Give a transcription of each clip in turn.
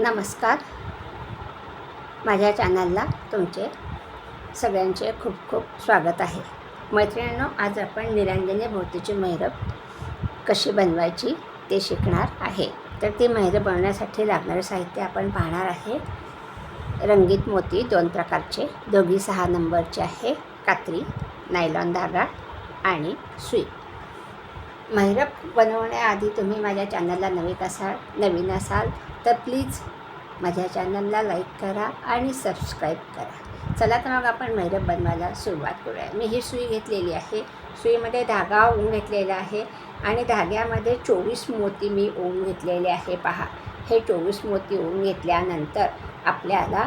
नमस्कार. माझ्या चॅनलला तुमचे सगळ्यांचे खूप खूप स्वागत आहे. मैत्रिणींनो आज आपण निरांजने भोवतीची मैरप कशी बनवायची ते शिकणार आहे. तर ती मैरप बनवण्यासाठी लागणारे साहित्य आपण पाहणार आहे. रंगीत मोती दोन प्रकारचे दोघी सहा नंबरचे आहे कात्री नायलॉन धागा आणि सुई. मैरप बनवण्याआधी तुम्ही माझ्या चॅनलला नवीन असाल नवीन असाल तर प्लीज माझ्या चॅनलला लाईक करा आणि सबस्क्राईब करा. चला तर मग आपण मैरप बनवायला सुरुवात करूया. मी ही सुई घेतलेली आहे. सुईमध्ये धागा ओम घेतलेला आहे आणि धाग्यामध्ये चोवीस मोती मी ओम घेतलेले आहे. पहा हे चोवीस मोती ओम घेतल्यानंतर आपल्याला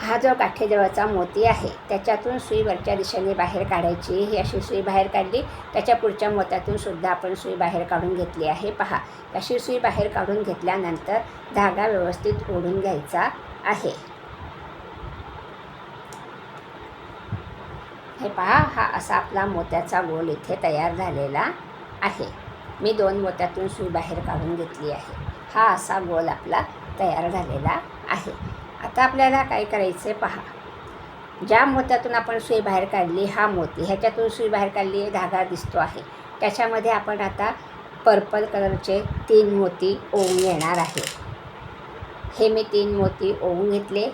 हा जो काठेजवळचा मोती आहे त्याच्यातून सुई वरच्या दिशेने बाहेर काढायची. ही अशी सुई बाहेर काढली त्याच्या पुढच्या मोत्यातून सुद्धा आपण सुई बाहेर काढून घेतली आहे. पहा अशी सुई बाहेर काढून घेतल्यानंतर धागा व्यवस्थित ओढून घ्यायचा आहे. हे पहा हा असा आपला मोत्याचा गोल इथे तयार झालेला आहे. मी दोन मोत्यातून सुई बाहेर काढून घेतली आहे. हा असा गोल आपला तयार झालेला आहे. आता आपल्याला काय करायचं आहे पहा. ज्या मोत्यातून आपण सुई बाहेर काढली हा मोती ह्याच्यातून सुई बाहेर काढली धागा दिसतो आहे. त्याच्यामध्ये आपण आता पर्पल कलरचे तीन मोती ओवून घेणार आहे. हे मी तीन मोती ओवून घेतले.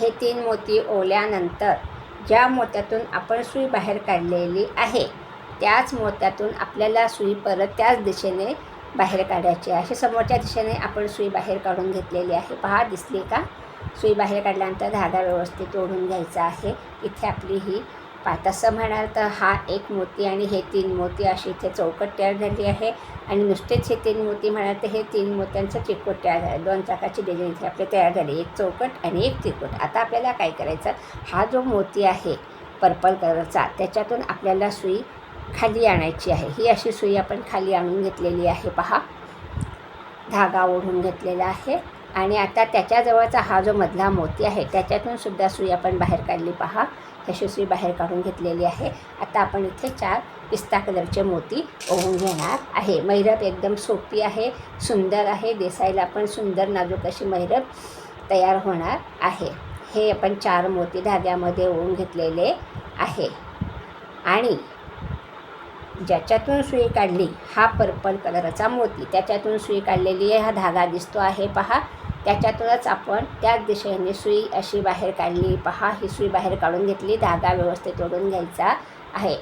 हे तीन मोती ओवल्यानंतर ज्या मोत्यातून आपण सुई बाहेर काढलेली आहे त्याच मोत्यातून आपल्याला सुई परत त्याच दिशेने बाहेर काढायची. आहे समोरच्या दिशेने आपण सुई बाहेर काढून घेतलेली आहे. पहा दिसली का? सुई बाहेर काढल्यानंतर धागा व्यवस्थित ओढून घ्यायचा आहे. इथे आपली ही पा तसं म्हणाल तर हा एक मोती आणि हे तीन मोती अशी इथे चौकट तयार झाली आहे. आणि नुसतेच हे तीन मोती म्हणाल तर हे तीन मोत्यांचं चिकट तयार झालं. दोन चाकाची डिझाईन इथे आपली तयार झाली. एक चौकट आणि एक त्रिकोट. आता आपल्याला काय करायचं? हा जो मोती आहे पर्पल कलरचा त्याच्यातून आपल्याला सुई खाली आणायची आहे. ही अशी सुई आपण खाली आणून घेतलेली आहे पहा. धागा ओढून घेतलेला आहे. आणि आता त्याच्याजवळचा हा जो मधला मोती आहे त्याच्यातून सुद्धा सुई आपण बाहेर काढली पहा. अशी सुई बाहेर काढून घेतलेली आहे. आता आपण इथे चार पिस्ता कलरचे मोती ओढून घेणार आहे. मैरप एकदम सोपी आहे सुंदर आहे. दिसायला पण सुंदर नाजूक अशी मैरप तयार होणार आहे. हे आपण चार मोती धाग्यामध्ये ओढून घेतलेले आहे. आणि ज्याच्यातून सुई काढली हा पर्पल कलरचा मोती. त्याच्यातून सुई काढलेली आहे हा धागा दिसतो आहे पहा. त्याच्यातूनच आपण त्याच दिशेने सुई अशी बाहेर काढली पहा. ही सुई बाहेर काढून घेतली धागा व्यवस्थित ओढून घ्यायचा आहे.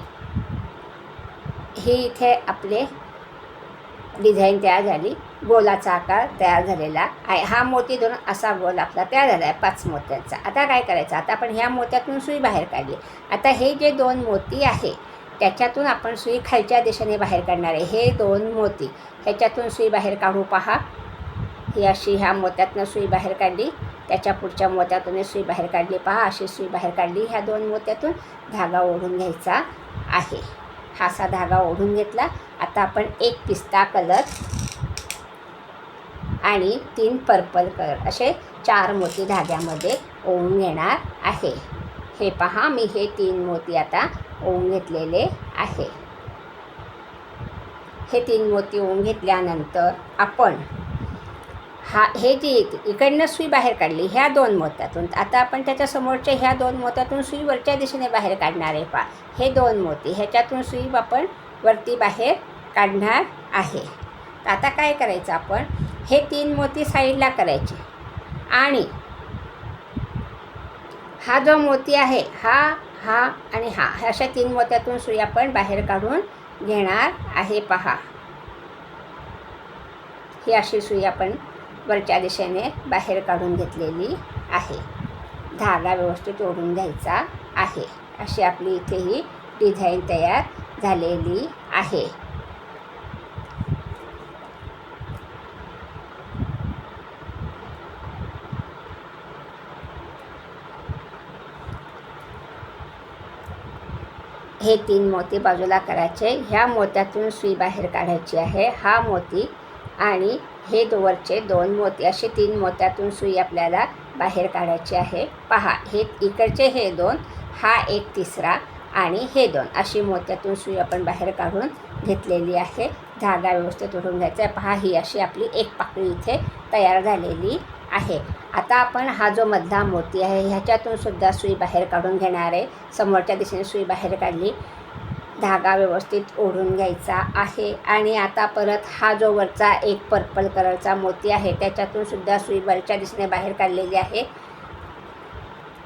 ही इथे आपले डिझाईन तयार झाली. गोलाचा आकार तयार झालेला आहे. हा मोती धरून असा गोल आपला तयार झाला आहे पाच मोत्यांचा. आता काय करायचं? आता आपण ह्या मोत्यातून सुई बाहेर काढली. आता हे जे दोन मोती आहे त्याच्यातून आपण सुई खालच्या दिशेने बाहेर काढणार आहे. हे दोन मोती. ह्याच्यातून सुई बाहेर काढू पहा. ही अशी ह्या मोत्यातनं सुई बाहेर काढली. त्याच्या पुढच्या मोत्यातून सुई बाहेर काढली पहा. अशी सुई बाहेर काढली. ह्या दोन मोत्यातून धागा ओढून घ्यायचा आहे. हा असा धागा ओढून घेतला. आता आपण एक पिस्ता कलर आणि तीन पर्पल कलर असे चार मोती धाग्यामध्ये ओढून घेणार आहे. हे पहा. मी हे तीन मोती आता ओवून घेतलेले आहे. हे तीन मोती ओवून घेतल्यानंतर आपण हा हे जी इकडनं सुई बाहेर काढली ह्या दोन मोत्यातून आता आपण त्याच्या समोरच्या ह्या दोन मोत्यातून सुई वरच्या दिशेने बाहेर काढणार आहे पा हे दोन मोती ह्याच्यातून सुई आपण वरती बाहेर काढणार आहे. आता काय करायचं आपण? हे तीन मोती साईडला करायचे. आणि हा जो मोती आहे हा हा आणि हा. अशा तीन मोत्यातून सुई आपण बाहेर काढून घेणार आहे. पहा. ही अशी सुई आपण वरच्या दिशेने बाहेर काढून घेतलेली आहे. धागा व्यवस्थित ओढून घ्यायचा आहे. अशी आपली इथे ही डिझाईन तयार झालेली आहे. हे तीन मोती बाजूला करायचे. ह्या मोत्यातून सुई बाहेर काढायची आहे. हा मोती आणि हे दोवरचे दोन मोती असे तीन मोत्यातून सुई आपल्याला बाहेर काढायची आहे. पहा हे इकडचे हे दोन हा एक तिसरा आणि हे दोन. अशी मोत्यातून सुई आपण बाहेर काढून घेतलेली आहे. धागा व्यवस्थित ओढून घ्यायचा आहे. पहा ही अशी आपली एक पाकळी इथे तयार झालेली आहे. आता आपण हा जो मधला मोती आहे ह्याच्यातून सुद्धा सुई बाहेर काढून घेणार आहे. समोरच्या दिशेने सुई बाहेर काढली. धागा व्यवस्थित ओढून घ्यायचा आहे. आणि आता परत हा जो वरचा एक पर्पल कलरचा मोती आहे त्याच्यातून सुद्धा सुई वरच्या दिशेने बाहेर काढलेली आहे.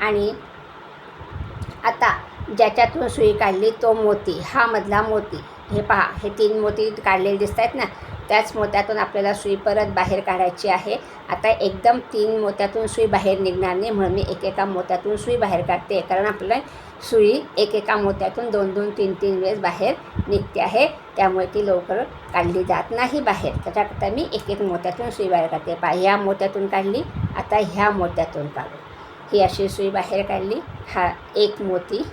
आणि आता ज्याच्यातून सुई काढली तो मोती हा मधला मोती. हे पहा हे तीन मोती काढलेले दिसत आहेत ना? त्याच मोत्यातून आपल्याला सुई परत बाहेर काढायची आहे. आता एकदम तीन मोत्यातून सुई बाहेर निघणार नाही म्हणून मी एकेका मोत्यातून सुई बाहेर काढते. कारण आपल्याला सुई एकेका मोत्यातून दोन दोन तीन तीन वेळेस बाहेर निघते आहे. त्यामुळे ती लवकर काढली जात नाही बाहेर. त्याच्याकरता मी एक एक मोत्यातून सुई बाहेर काढते. पा ह्या मोत्यातून काढली आता ह्या मोत्यातून काढू. ही अशी सुई बाहेर काढली. हा एक मोती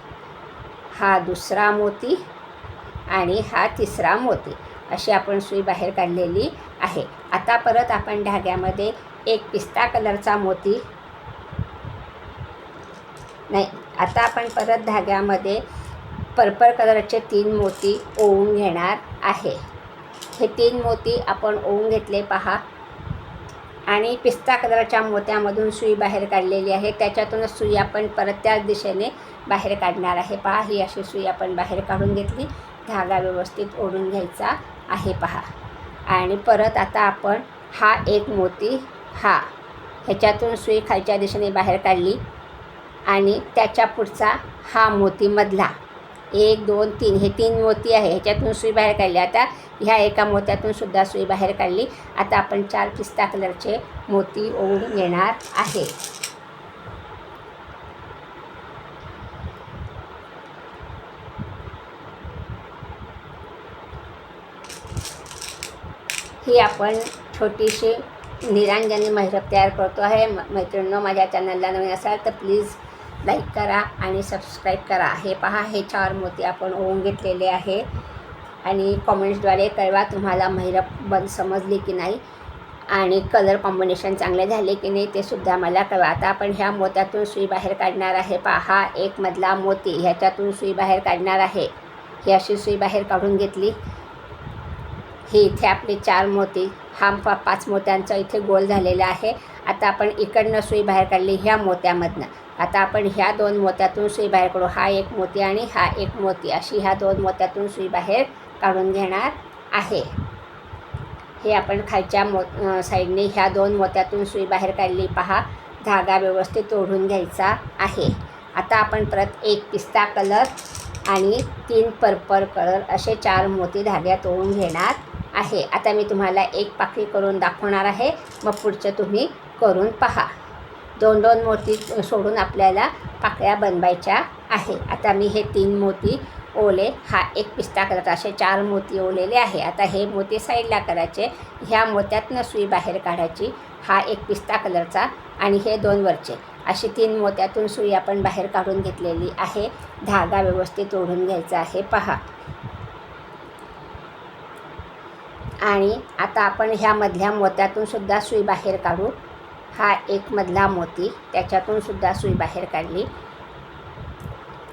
हा दुसरा मोती आणि हा तिसरा मोती. अशी आपण सुई बाहेर काढलेली आहे. आता परत आपण धाग्यामध्ये एक पिस्ता कलरचा मोती नाही आता आपण परत धाग्यामध्ये पर्पल कलरचे तीन मोती ओवून घेणार आहे. हे तीन मोती आपण ओवून घेतले पहा. आणि पिस्ता कलरच्या मोत्यामधून सुई बाहेर काढलेली आहे. त्याच्यातूनच सुई आपण परत त्याच दिशेने बाहेर काढणार आहे. पहा ही अशी सुई आपण बाहेर काढून घेतली. धागा व्यवस्थित ओढून घ्यायचा. आहे पहा. आणि परत आता आपण हा एक मोती हा ह्याच्यातून सुई खालच्या दिशेने बाहेर काढली आणि त्याच्या पुढचा हा मोती मधला. एक दोन तीन हे तीन मोती आहे. ह्याच्यातून सुई बाहेर काढली. आता ह्या एका मोत्यातून सुद्धा सुई बाहेर काढली. आता आपण चार पिस्ता कलरचे मोती ओढून घेणार आहे. ही आपण छोटीशी निरांजनी महिरप तयार करतो आहे. म मैत्रिणींनो माझ्या चॅनलला नवीन असाल तर प्लीज लाईक करा आणि सबस्क्राईब करा. हे पहा हे चार मोती आपण ओवून घेतलेले आहे. आणि कॉमेंट्सद्वारे कळवा तुम्हाला महिरप बंद समजली की नाही. आणि कलर कॉम्बिनेशन चांगले झाले की नाही ते सुद्धा मला कळवा. आता आपण ह्या मोत्यातून सुई बाहेर काढणार आहे. पहा एक मधला मोती ह्याच्यातून सुई बाहेर काढणार आहे. ही अशी सुई बाहेर काढून घेतली. हे इथे आपले चार मोती हा पा पाच मोत्यांचा इथे गोल झालेला आहे. आता आपण इकडनं सुई बाहेर काढली ह्या मोत्यामधनं. आता आपण ह्या दोन मोत्यातून सुई बाहेर काढू. हा एक मोती आणि हा एक मोती. अशी ह्या दोन मोत्यातून सुई बाहेर काढून घेणार आहे. हे आपण खालच्या मो साईडने ह्या दोन मोत्यातून सुई बाहेर काढली. पहा धागा व्यवस्थित ओढून घ्यायचा आहे. आता आपण परत एक पिस्ता कलर आणि तीन पर्पल कलर असे चार मोती धाग्यात ओढून घेणार आहे. आता मी तुम्हाला एक पाकळी करून दाखवणार आहे. मग पुढचं तुम्ही करून पहा. दोन दोन मोती सोडून आपल्याला पाकळ्या बनवायच्या आहे. आता मी हे तीन मोती ओले हा एक पिस्ता करत असे चार मोती ओलेले आहे. आता हे मोती साईडला करायचे. ह्या मोत्यातनं सुई बाहेर काढायची. हा एक पिस्ता कलरचा आणि हे दोन वरचे. अशी तीन मोत्यातून सुई आपण बाहेर काढून घेतलेली आहे. धागा व्यवस्थित ओढून घ्यायचा आहे. पहा. आणि आता आपण ह्यामधल्या मोत्यातूनसुद्धा मोत्यातून सुद्धा सुई बाहेर काढू. हा एक मधला मोती त्याच्यातून सुद्धा सुई बाहेर काढली.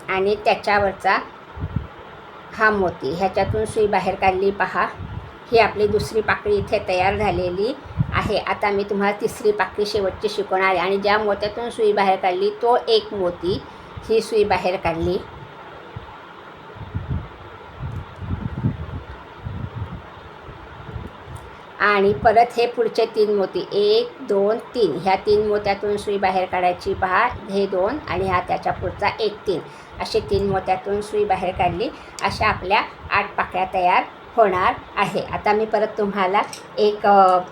आणि त्याच्यावरचा हा मोती ह्याच्यातून सुई बाहेर काढली. पहा ही आपली दुसरी पाकळी इथे तयार झालेली आहे. आता मी तुम्हाला तिसरी पाकळी शेवटची शिकवणार आहे. आणि ज्या मोत्यातून सुई बाहेर काढली तो एक मोती ही सुई बाहेर काढली. आणि परत हे पुढचे तीन मोती. एक दोन तीन. ह्या तीन मोत्यातून सुई बाहेर काढायची पहा. हे दोन आणि हा त्याच्या पुढचा एक तीन. असे तीन मोत्यातून सुई बाहेर काढली. अशा आपल्या आठ पाकळ्या तयार होणार आहे. आता मी परत तुम्हाला एक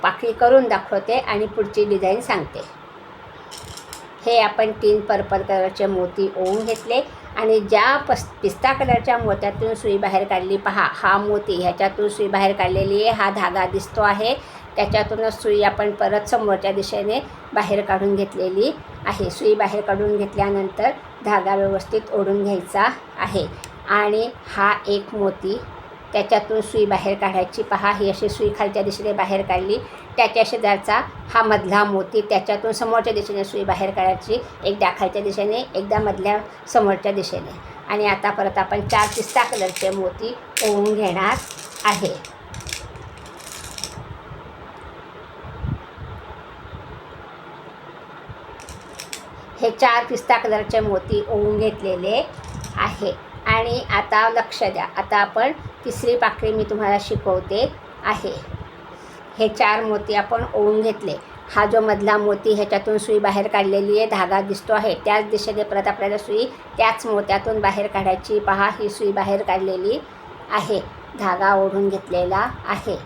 पाकळी करून दाखवते आणि पुढची डिझाईन सांगते. हे आपण तीन पर्पल कलरचे मोती ओवून घेतले. आणि ज्या पस पिस्ता कलरच्या मोत्यातून सुई बाहेर काढली पहा हा मोती ह्याच्यातून सुई बाहेर काढलेली आहे हा धागा दिसतो आहे. त्याच्यातूनच सुई आपण परत समोरच्या दिशेने बाहेर काढून घेतलेली आहे. सुई बाहेर काढून घेतल्यानंतर धागा व्यवस्थित ओढून घ्यायचा आहे. आणि हा एक मोती त्याच्यातून सुई बाहेर काढायची. पहा ही अशी सुई खालच्या दिशेने बाहेर काढली. त्याच्या शेजारचा हा मधला मोती त्याच्यातून समोरच्या दिशेने सुई बाहेर काढायची. एकदा खालच्या दिशेने एकदा मधल्या समोरच्या दिशेने. आणि आता परत आपण चार पिस्ता कलरचे मोती ओवून घेणार आहे. हे चार पिस्ता कलरचे मोती ओवून घेतलेले आहे. आणि आता लक्ष द्या. आता आपण तिसरी पाकळी मी तुम्हाला शिकवते आहे. हे चार मोती आपण ओवून घेतले. हा जो मधला मोती ह्याच्यातून सुई बाहेर काढलेली आहे धागा दिसतो आहे. त्याच दिशेने परत आपल्याला सुई त्याच मोत्यातून बाहेर काढायची. पहा ही सुई बाहेर काढलेली आहे. धागा ओढून घेतलेला आहे.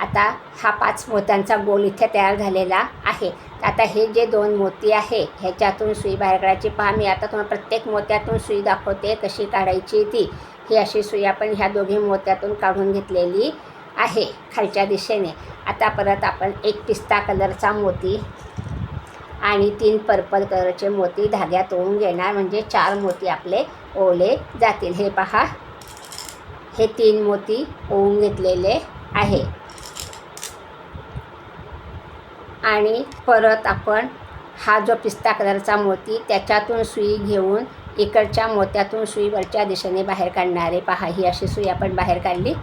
आता हा पाच मोत्यांचा गोल इथे तयार झालेला आहे. आता हे जे दोन मोती आहे ह्याच्यातून सुई बाहेर काढायची. पहा मी आता तुम्हाला प्रत्येक मोत्यातून सुई दाखवते कशी काढायची ती. ही अशी सुई आपण ह्या दोघी मोत्यातून काढून घेतलेली आहे खालच्या दिशेने. आता परत आपण एक पिस्ता कलरचा मोती आणि तीन पर्पल कलरचे मोती धाग्यात ओळून घेणार. म्हणजे चार मोती आपले ओले जातील. हे पहा. हे तीन मोती ओवून घेतलेले आहे. आणि परत आपण हा जो पिस्ता कलरचा मोती त्याच्यातून सुई घेऊन इकडच्या मोत्यातून सुईवरच्या दिशेने बाहेर काढणारे. पहा ही अशी सुई आपण बाहेर काढली.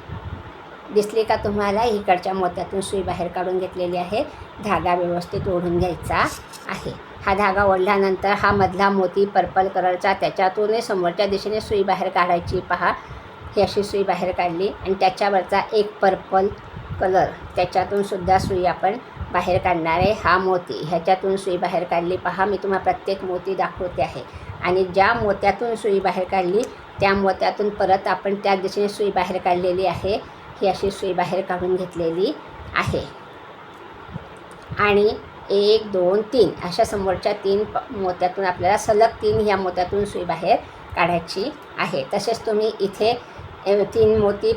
दिसली का तुम्हाला? इकडच्या मोत्यातून सुई बाहेर काढून घेतलेली आहे. धागा व्यवस्थित ओढून घ्यायचा आहे. हा धागा ओढल्यानंतर हा मधला मोती पर्पल कलरचा त्याच्यातूनही समोरच्या दिशेने सुई बाहेर काढायची. पहा ही अशी सुई बाहेर काढली आणि त्याच्यावरचा एक पर्पल कलर त्याच्यातून सुद्धा सुई आपण बाहेर काढणारे हा मोती ह्याच्यातून सुई बाहेर काढली. पहा मी तुम्हाला प्रत्येक मोती दाखवते आहे. आणि ज्या मोत्यातून सुई बाहेर काढली त्या मोत्यातून परत आपण त्या दिशेने सुई बाहेर काढलेली आहे. ही अशी सुई बाहेर काढून घेतलेली आहे. आणि एक दोन तीन अशा समोरच्या तीन मोत्यातून आपल्याला सलग तीन ह्या मोत्यातून सुई बाहेर काढायची आहे. तसेच तुम्ही इथे तीन मोती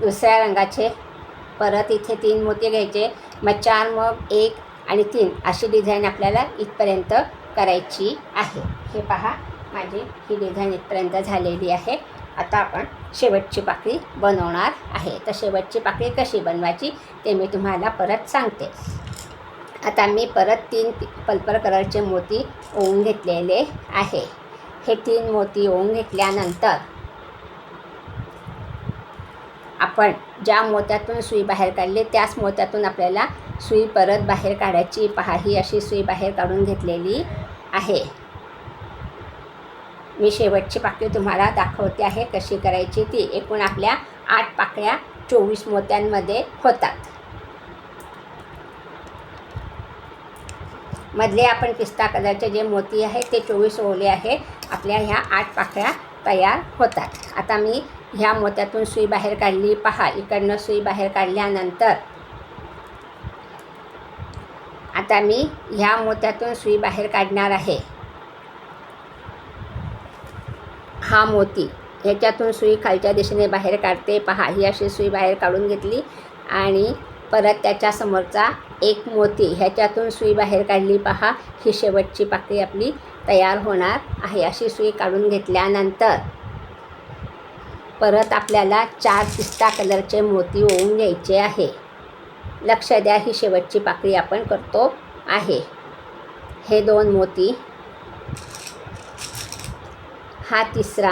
दुसऱ्या रंगाचे परत इथे तीन मोती घ्यायचे. मग चार मग एक आणि तीन अशी डिझाईन आपल्याला इथपर्यंत करायची आहे. हे पहा माझी ही डिझाईन इथपर्यंत झालेली आहे. आता आपण शेवटची पाकळी बनवणार आहे. तर शेवटची पाकळी कशी बनवायची ते मी तुम्हाला परत सांगते. आता मी परत तीन पर्पल कलरचे मोती ओवून घेतलेले आहे. हे तीन मोती ओवून घेतल्यानंतर आपण ज्या मोत्यातून सुई बाहेर काढली त्याच मोत्यातून आपल्याला सुई परत बाहेर काढायची. पहा ही अशी सुई बाहेर काढून घेतलेली आहे. मी शेवटची पाकळी तुम्हाला दाखवते आहे कशी करायची ती. एकूण आपल्या आठ पाकळ्या चोवीस मोत्यांमध्ये होतात. मधले आपण पिस्ता कलरचे जे मोती आहे ते चोवीस ओले आहे. आपल्या ह्या आठ पाकळ्या तयार होतात. आता मी ह्या मोत्यातून सुई बाहेर काढली. पहा इकडनं सुई बाहेर काढल्यानंतर आता मी ह्या मोत्यातून सुई बाहेर काढणार आहे. हा मोती ह्याच्यातून सुई खालच्या दिशेने बाहेर काढते. पहा ही अशी सुई बाहेर काढून घेतली आणि परत त्याच्यासमोरचा एक मोती ह्याच्यातून सुई बाहेर काढली. पहा ही शेवटची पाकळी आपली तयार होणार आहे अशी सुई काढून घेतल्यानंतर परत आपल्याला चार पिस्ता कलरचे मोती ओवून घ्यायचे आहे. लक्ष द्या ही शेवटची पाकळी आपण करतो आहे. हे दोन मोती हा तिसरा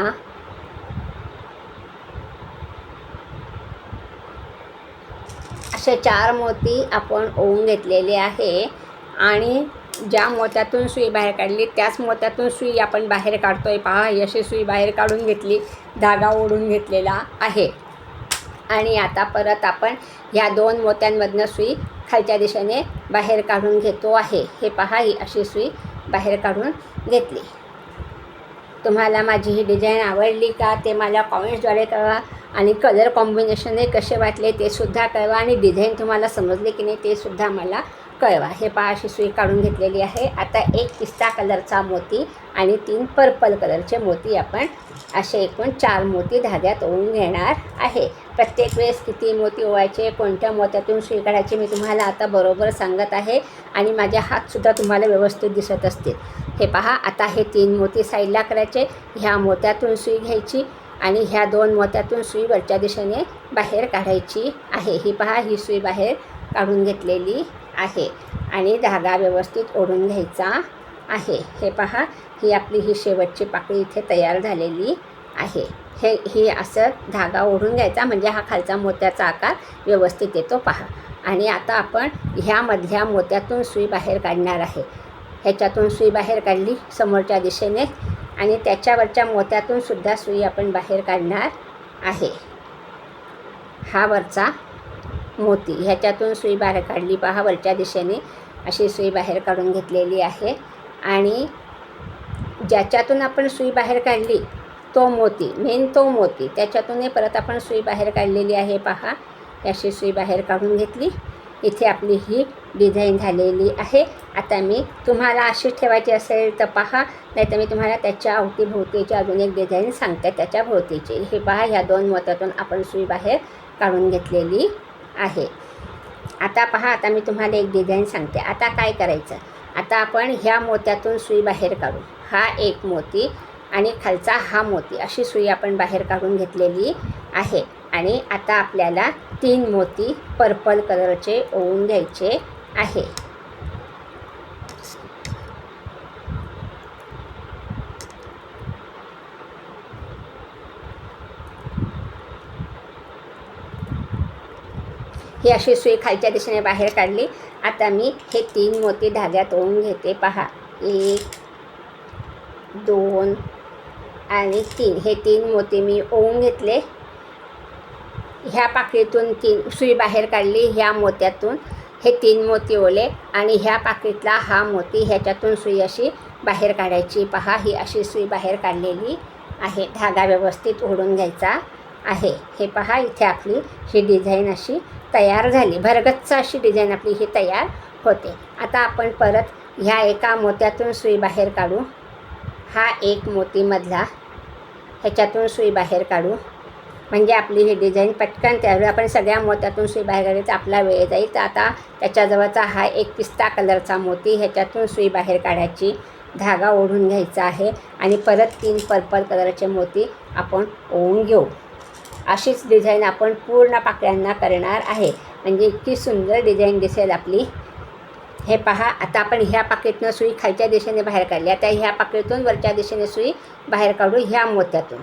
असे चार मोती आपण ओवून घेतलेले आहे. आणि ज्या मोत्यातून सुई बाहेर काढली त्याच मोत्यातून सुई आपण बाहेर काढतो आहे पहा ही अशी सुई बाहेर काढून घेतली धागा ओढून घेतलेला आहे. आणि आता परत आपण ह्या दोन मोत्यांमधनं सुई खालच्या दिशेने बाहेर काढून घेतो आहे. हे पहा ही अशी सुई बाहेर काढून घेतली. तुम्हाला माझी ही डिझाईन आवडली का ते मला कॉमेंट्सद्वारे कळवा. आणि कलर कॉम्बिनेशनही कसे वाटले ते सुद्धा कळवा. आणि डिझाईन तुम्हाला समजले की नाही ते सुद्धा मला कळवा. हे पहा अशी सुई काढून घेतलेली आहे. आता एक पिस्ता कलरचा मोती आणि तीन पर्पल कलरचे मोती आपण असे एकूण चार मोती धाग्यात ओळून घेणार आहे. प्रत्येक वेळेस किती मोती ओवायचे कोणत्या मोत्यातून सुई काढायची मी तुम्हाला आता बरोबर सांगत आहे आणि माझे हातसुद्धा तुम्हाला व्यवस्थित दिसत असतील. हे पहा आता हे तीन मोती साईडला करायचे. ह्या मोत्यातून सुई घ्यायची आणि ह्या दोन मोत्यातून सुई वरच्या दिशेने बाहेर काढायची आहे. ही पहा ही सुई बाहेर काढून घेतलेली आहे आणि धागा व्यवस्थित ओढून घ्यायचा आहे. हे पहा ही आपली ही शेवटची पाकळी इथे तयार झालेली आहे. हे ही असं धागा ओढून घ्यायचा म्हणजे हा खालचा मोत्याचा आकार व्यवस्थित येतो पहा. आणि आता आपण ह्यामधल्या मोत्यातून सुई बाहेर काढणार आहे. ह्याच्यातून सुई बाहेर काढली समोरच्या दिशेने आणि त्याच्यावरच्या मोत्यातून सुद्धा सुई आपण बाहेर काढणार आहे. हा वरचा मोती. ह्याच्यातून सुई बाहेर काढली पहा वरच्या दिशेने अशी सुई बाहेर काढून घेतलेली आहे. आणि ज्याच्यातून आपण सुई बाहेर काढली तो मोती मेन तो मोती. त्याच्यातूनही परत आपण सुई बाहेर काढलेली आहे पहा. अशी सुई बाहेर काढून घेतली. इथे आपली ही डिझाईन झालेली आहे. आता मी तुम्हाला अशी ठेवायची असेल तर पहा. नाही तर मी तुम्हाला त्याच्या अवतीभोवतीची अजून एक डिझाईन सांगते त्याच्या भोवतीची. हे पहा ह्या दोन मोत्यातून आपण सुई बाहेर काढून घेतलेली आहे. आता पहा आता मी तुम्हाला एक डिझाईन सांगते. आता काय करायचं? आता आपण ह्या मोत्यातून सुई बाहेर काढू. हा एक मोती आणि खालचा हा मोती. अशी सुई आपण बाहेर काढून घेतलेली आहे. आणि आता आपल्याला तीन मोती पर्पल कलरचे ओवून घ्यायचे आहे. ही अशी सुई खालच्या दिशेने बाहेर काढली. आता मी हे तीन मोती धाग्यात ओवून घेते. पहा. एक दोन आणि तीन. हे तीन मोती मी ओवून घेतले. ह्या पाकळीतून तीन सुई बाहेर काढली. ह्या मोत्यातून हे तीन मोती ओले आणि ह्या पाकळीतला हा मोती ह्याच्यातून सुई अशी बाहेर काढायची. पहा ही अशी सुई बाहेर काढलेली आहे. धागा व्यवस्थित ओढून घ्यायचा. आहे. हे पहा इथे आपली ही डिझाईन अशी तयार झाली. भरगच्च अशी डिझाईन आपली ही तयार होते. आता आपण परत ह्या एका मोत्यातून सुई बाहेर काढू. हा एक मोतीमधला ह्याच्यातून सुई बाहेर काढू. म्हणजे आपली ही डिझाईन पटकन त्यावेळी आपण सगळ्या मोत्यातून सुई बाहेर काढली तर आपला वेळ जाईल. तर आता त्याच्याजवळचा हा एक पिस्ता कलरचा मोती ह्याच्यातून सुई बाहेर काढायची धागा ओढून घ्यायचा आहे. आणि परत तीन पर्पल कलरचे मोती आपण ओवून घेऊ. अशीच डिझाईन आपण पूर्ण पाकळ्यांना करणार आहे. म्हणजे इतकी सुंदर डिझाईन दिसेल आपली. हे पहा आता आपण ह्या पाकीतनं सुई खालच्या दिशेने बाहेर काढली आता ह्या पाकीतून वरच्या दिशेने सुई बाहेर काढू ह्या मोत्यातून.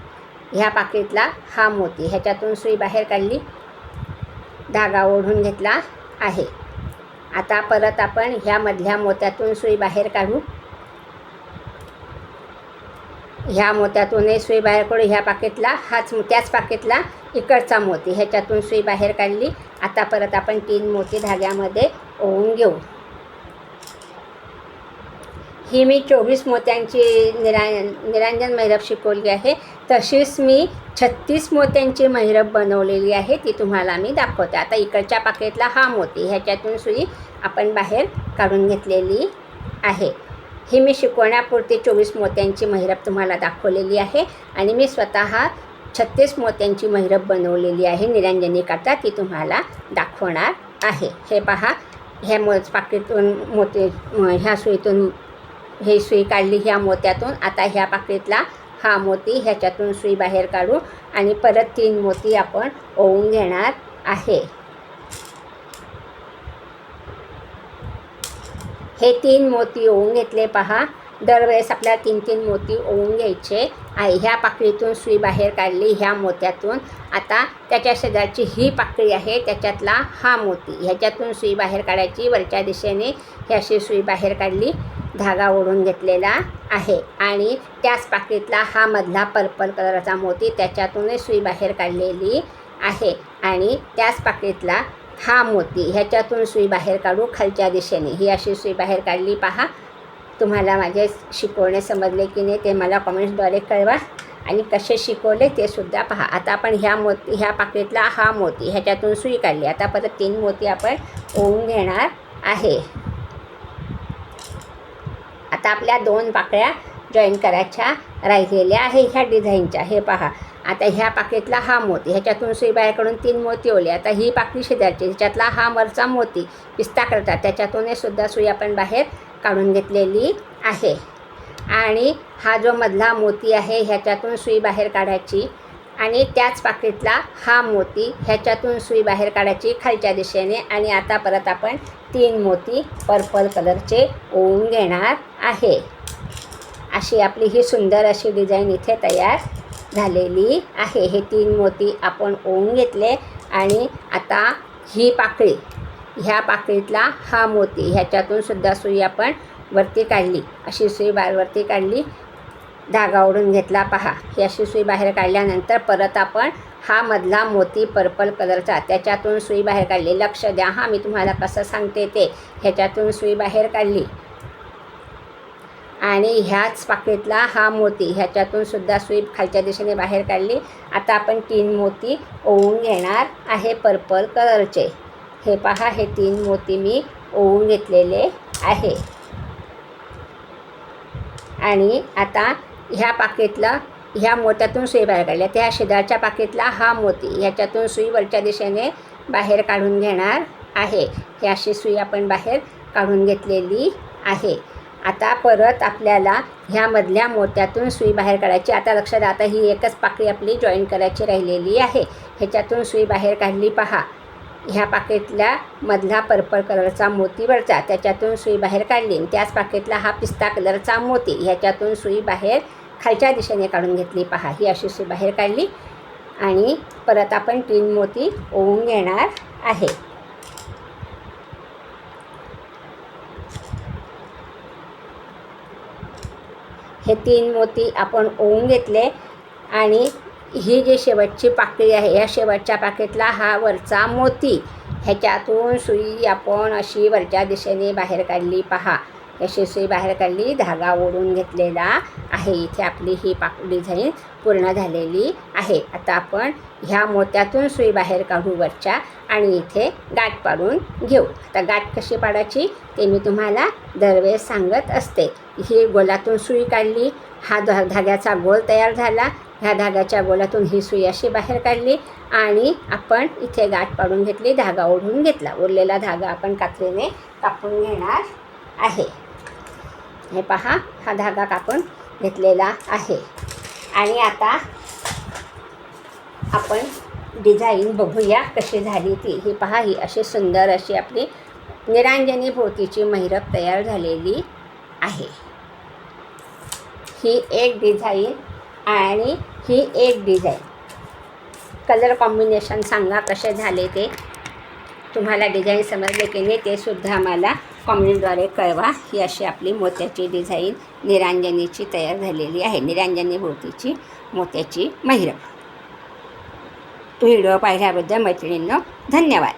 ह्या पाकीतला हा मोती. ह्याच्यातून सुई बाहेर काढली. धागा ओढून घेतला आहे. आता परत आपण ह्या मधल्या मोत्यातून सुई बाहेर काढू. ह्या मोत्यातूनही सुई बाहेर काढू ह्या पाकीतला हाच त्याच पाकीतला इकडचा मोती. ह्याच्यातून सुई बाहेर काढली. आता परत आपण तीन मोती धाग्यामध्ये ओवून घेऊ. ही मी चोवीस मोत्यांची निरा निरांजन मैरप शिकवली आहे. तशीच मी छत्तीस मोत्यांची मैरप बनवलेली आहे. ती तुम्हाला मी दाखवते. आता इकडच्या पाकेटला हा मोती. ह्याच्यातून सुई आपण बाहेर काढून घेतलेली आहे. ही मी शिकवण्यापुरती चोवीस मोत्यांची महिरप तुम्हाला दाखवलेली आहे. आणि मी स्वतः छत्तीस मोत्यांची महिरप बनवलेली आहे. निरंजनीकरता ती तुम्हाला दाखवणार आहे. हे पहा ह्या मो पाकीतून मोती ह्या सुईतून हे सुई काढली ह्या मोत्यातून. आता ह्या पाकळीतला हा मोती ह्याच्यातून सुई बाहेर काढू आणि परत तीन मोती आपण ओवून घेणार आहे. हे तीन मोती ओवून घेतले पहा. दरवेळेस आपल्याला तीन तीन मोती ओवून घ्यायचे. आहे ह्या पाकळीतून सुई बाहेर काढली ह्या मोत्यातून. आता त्याच्या शेजारची ही पाकळी आहे त्याच्यातला हा मोती. ह्याच्यातून सुई बाहेर काढायची वरच्या दिशेने ही अशी सुई बाहेर काढली धागा ओढून घेतलेला आहे. आणि त्याच पाकळीतला हा मधला पर्पल कलरचा मोती त्याच्यातूनही सुई बाहेर काढलेली आहे. आणि त्याच पाकळीतला हा मोती ह्याच्यातून सुई बाहेर काढू खालच्या दिशेने. ही अशी सुई बाहेर काढली पहा. तुम्हाला माझे शिकवणे समजले की नाही ते मला कॉमेंट्सद्वारे कळवा. आणि कसे शिकवले ते सुद्धा पहा. आता आपण ह्या मोती ह्या पाकिटला हा मोती ह्याच्यातून सुई काढली. आता परत तीन मोती आपण ओवून घेणार आहे. आता आपल्या दोन पाकळ्या जॉईन करायच्या राहिलेल्या आहे ह्या डिझाईनच्या हे पहा. आता ह्या पाकीतला हा मोती ह्याच्यातून सुई बाहेर काढून तीन मोती ओले. आता ही पाकळी शेजारची ह्याच्यातला हा वरचा मोती पिस्ता करतात त्याच्यातूनही सुद्धा सुई आपण बाहेर काढून घेतलेली आहे. आणि हा जो मधला मोती आहे ह्याच्यातून सुई बाहेर काढायची आणि त्याच पाकिटला हा मोती ह्याच्यातून सुई बाहेर काढायची खालच्या दिशेने. आणि आता परत आपण तीन मोती पर्पल कलरचे ओवून घेणार आहे. अशी आपली ही सुंदर अशी डिझाईन इथे तयार झालेली आहे. हे तीन मोती आपण ओवून घेतले आणि आता ही पाकळी ह्या पाकळीतला हा मोती ह्याच्यातून सुद्धा सुई आपण वरती काढली. अशी सुई बाहेरवरती काढली. धागा ओढून घेतला. पहा ही अशी सुई बाहेर काढल्यानंतर परत आपण हा मधला मोती पर्पल कलरचा त्याच्यातून सुई बाहेर काढली. लक्ष द्या. हां मी तुम्हाला कसं सांगते ते. ह्याच्यातून सुई बाहेर काढली. आणि ह्याच पाकिटला हा मोती ह्याच्यातून सुद्धा सुई खालच्या दिशेने बाहेर काढली. आता आपण तीन मोती ओवून घेणार आहे पर्पल कलरचे. हे पहा हे तीन मोती मी ओवून घेतलेले आहे. आणि आता ह्या पाकिटला ह्या मोत्यातून सुई बाहेर काढल्या. त्या शेजारच्या पाकिटला हा मोती ह्याच्यातून सुई वरच्या दिशेने बाहेर काढून घेणार आहे. ही अशी सुई आपण बाहेर काढून घेतलेली आहे. आता परत आपल्याला ह्यामधल्या मोत्यातून सुई बाहेर काढायची. आता लक्षात आता ही एकच पाकळी आपली जॉईन करायची राहिलेली आहे. ह्याच्यातून सुई बाहेर काढली पहा. ह्या पाकिटला मधला पर्पल कलरचा मोतीवरचा त्याच्यातून सुई बाहेर काढली. आणि त्याच पाकेटला हा पिस्ता कलरचा मोती ह्याच्यातून सुई बाहेर खालच्या दिशेने काढून घेतली पहा. ही अशी सुई बाहेर काढली. आणि परत आपण तीन मोती ओवून घेणार आहे. हे तीन मोती आपण ओवून घेतले आणि ही जी शेवटची पाकळी आहे या शेवटच्या पाकळीतला हा वरचा मोती. ह्याच्यातून सुई आपण अशी वरच्या दिशेने बाहेर काढली. पहा. अशी सुई बाहेर काढली धागा ओढून घेतलेला आहे. इथे आपली ही पाक डिझाईन पूर्ण झालेली आहे. आता आपण ह्या मोत्यातून सुई बाहेर काढू वरच्या आणि इथे गाठ पाडून घेऊ. आता गाठ कशी पाडायची ते मी तुम्हाला दरवेळेस सांगत असते. ही गोलातून सुई काढली हा धा धाग्याचा गोल तयार झाला. ह्या धाग्याच्या गोलातून ही सुई अशी बाहेर काढली आणि आपण इथे गाठ पाडून घेतली धागा ओढून घेतला. उरलेला धागा आपण कात्रीने कापून घेणार आहे. हे पहा हा धागा कापून घेतलेला आहे. आणि आता आपण डिझाईन बघूया कशी झाली ती. ही पहा ही अशी सुंदर अशी आपली निरांजनी भोवतीची मैरप तयार झालेली आहे. ही एक डिझाईन आणि ही एक डिझाईन कलर कॉम्बिनेशन सांगा कसे झाले ते. तुम्हाला डिझाईन समजले की नाही ते सुद्धा मला कॉमेंटद्वारे कळवा ही अशी आपली मोत्याची डिझाईन निरांजनीची तयार झालेली आहे. निरांजनी भोवतीची मोत्याची महिरप. व्हिडिओ पाहिल्याबद्दल मैत्रिणींनो धन्यवाद.